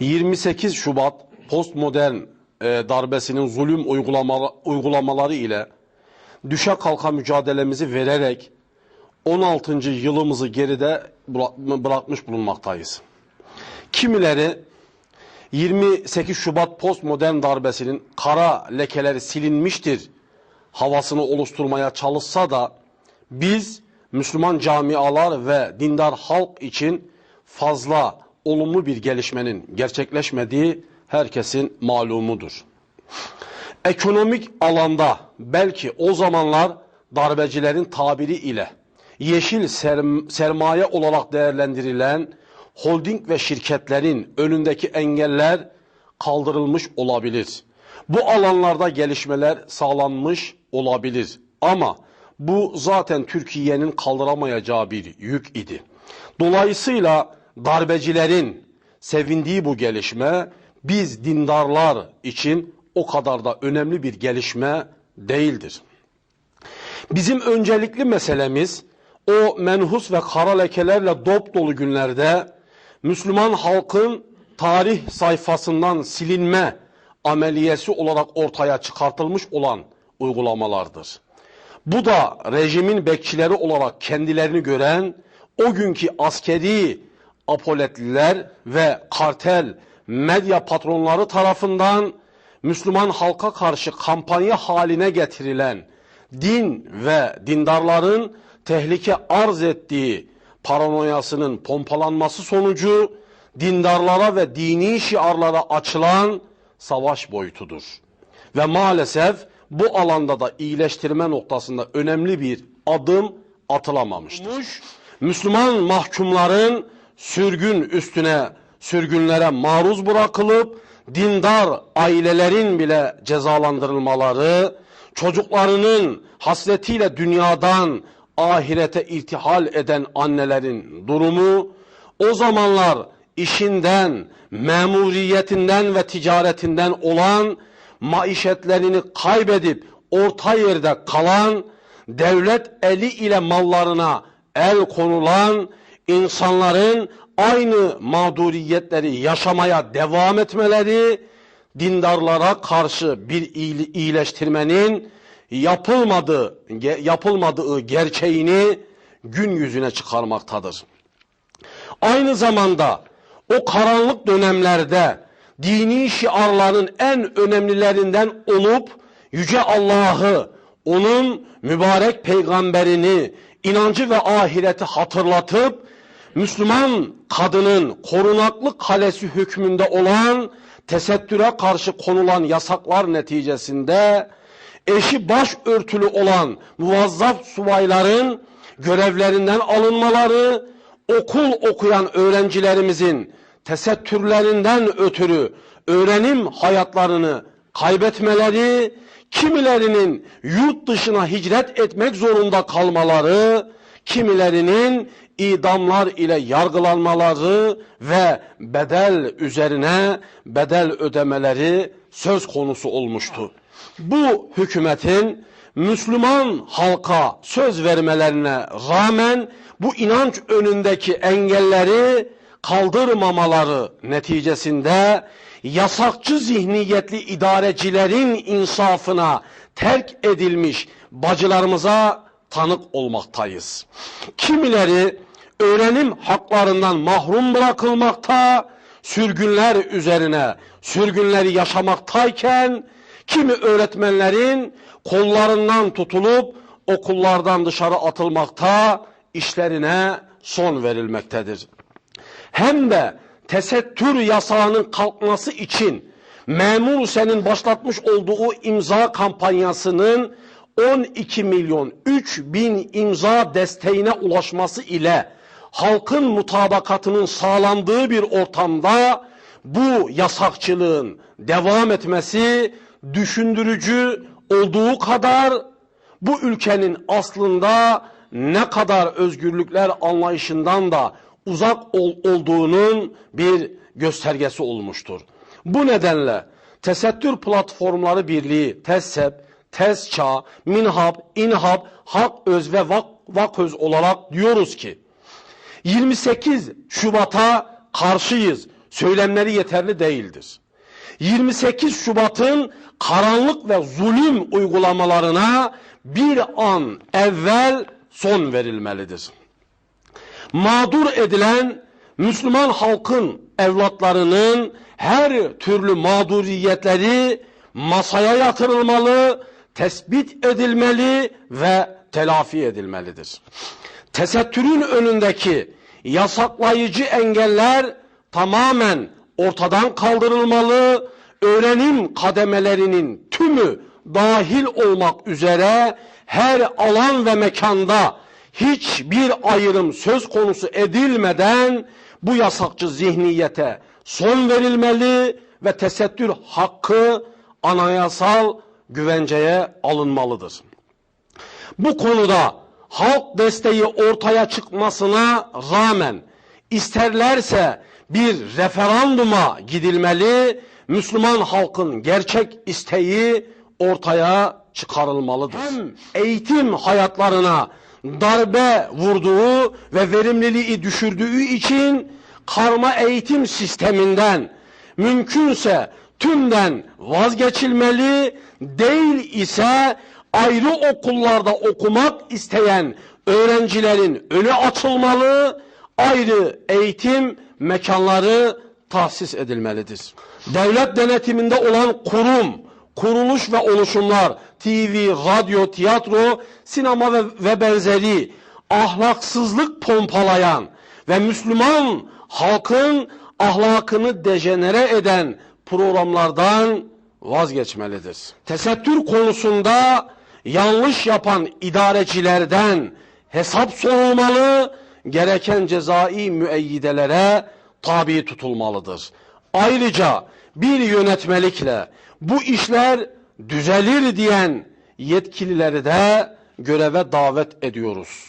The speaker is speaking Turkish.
28 Şubat postmodern e, darbesinin zulüm uygulama, uygulamaları ile düşe kalka mücadelemizi vererek 16. yılımızı geride bıra- bırakmış bulunmaktayız. Kimileri 28 Şubat postmodern darbesinin kara lekeleri silinmiştir havasını oluşturmaya çalışsa da biz Müslüman camialar ve dindar halk için fazla olumlu bir gelişmenin gerçekleşmediği herkesin malumudur. Ekonomik alanda belki o zamanlar darbecilerin tabiri ile yeşil serm- sermaye olarak değerlendirilen holding ve şirketlerin önündeki engeller kaldırılmış olabilir. Bu alanlarda gelişmeler sağlanmış olabilir. Ama bu zaten Türkiye'nin kaldıramayacağı bir yük idi. Dolayısıyla darbecilerin sevindiği bu gelişme biz dindarlar için o kadar da önemli bir gelişme değildir. Bizim öncelikli meselemiz o menhus ve kara lekelerle dop dolu günlerde Müslüman halkın tarih sayfasından silinme ameliyesi olarak ortaya çıkartılmış olan uygulamalardır. Bu da rejimin bekçileri olarak kendilerini gören o günkü askeri apoletliler ve kartel medya patronları tarafından Müslüman halka karşı kampanya haline getirilen din ve dindarların tehlike arz ettiği paranoyasının pompalanması sonucu dindarlara ve dini şiarlara açılan savaş boyutudur. Ve maalesef bu alanda da iyileştirme noktasında önemli bir adım atılamamıştır. Müslüman mahkumların sürgün üstüne sürgünlere maruz bırakılıp dindar ailelerin bile cezalandırılmaları, çocuklarının hasretiyle dünyadan ahirete irtihal eden annelerin durumu, o zamanlar işinden, memuriyetinden ve ticaretinden olan maişetlerini kaybedip orta yerde kalan, devlet eli ile mallarına el konulan insanların aynı mağduriyetleri yaşamaya devam etmeleri, dindarlara karşı bir iyileştirmenin yapılmadığı, yapılmadığı gerçeğini gün yüzüne çıkarmaktadır. Aynı zamanda o karanlık dönemlerde dini şiarların en önemlilerinden olup yüce Allah'ı, onun mübarek peygamberini, inancı ve ahireti hatırlatıp Müslüman kadının korunaklı kalesi hükmünde olan tesettüre karşı konulan yasaklar neticesinde eşi baş örtülü olan muvazzaf subayların görevlerinden alınmaları, okul okuyan öğrencilerimizin tesettürlerinden ötürü öğrenim hayatlarını kaybetmeleri, kimilerinin yurt dışına hicret etmek zorunda kalmaları, kimilerinin idamlar ile yargılanmaları ve bedel üzerine bedel ödemeleri söz konusu olmuştu. Bu hükümetin Müslüman halka söz vermelerine rağmen bu inanç önündeki engelleri kaldırmamaları neticesinde yasakçı zihniyetli idarecilerin insafına terk edilmiş bacılarımıza tanık olmaktayız. Kimileri öğrenim haklarından mahrum bırakılmakta, sürgünler üzerine sürgünleri yaşamaktayken kimi öğretmenlerin kollarından tutulup okullardan dışarı atılmakta, işlerine son verilmektedir hem de tesettür yasağının kalkması için memur senin başlatmış olduğu imza kampanyasının 12 milyon 3 bin imza desteğine ulaşması ile halkın mutabakatının sağlandığı bir ortamda bu yasakçılığın devam etmesi düşündürücü olduğu kadar bu ülkenin aslında ne kadar özgürlükler anlayışından da uzak ol- olduğunun bir göstergesi olmuştur. Bu nedenle Tesettür Platformları Birliği, TESSEP, TESÇA, MİNHAP, İNHAP, Hak Öz ve Vak, Vaköz olarak diyoruz ki 28 Şubat'a karşıyız. söylemleri yeterli değildir. 28 Şubat'ın karanlık ve zulüm uygulamalarına bir an evvel son verilmelidir. Mağdur edilen Müslüman halkın evlatlarının her türlü mağduriyetleri masaya yatırılmalı, tespit edilmeli ve telafi edilmelidir. Tesettürün önündeki yasaklayıcı engeller tamamen ortadan kaldırılmalı, öğrenim kademelerinin tümü dahil olmak üzere her alan ve mekanda hiçbir ayrım söz konusu edilmeden bu yasakçı zihniyete son verilmeli ve tesettür hakkı anayasal güvenceye alınmalıdır. Bu konuda halk desteği ortaya çıkmasına rağmen isterlerse bir referanduma gidilmeli, Müslüman halkın gerçek isteği ortaya çıkarılmalıdır. Hem eğitim hayatlarına darbe vurduğu ve verimliliği düşürdüğü için karma eğitim sisteminden mümkünse tümden vazgeçilmeli değil ise ayrı okullarda okumak isteyen öğrencilerin önü açılmalı, ayrı eğitim mekanları tahsis edilmelidir. Devlet denetiminde olan kurum, kuruluş ve oluşumlar, TV, radyo, tiyatro, sinema ve, ve benzeri ahlaksızlık pompalayan ve Müslüman halkın ahlakını dejenere eden programlardan vazgeçmelidir. Tesettür konusunda yanlış yapan idarecilerden hesap sorulmalı, gereken cezai müeyyidelere tabi tutulmalıdır. Ayrıca bir yönetmelikle bu işler düzelir diyen yetkilileri de göreve davet ediyoruz.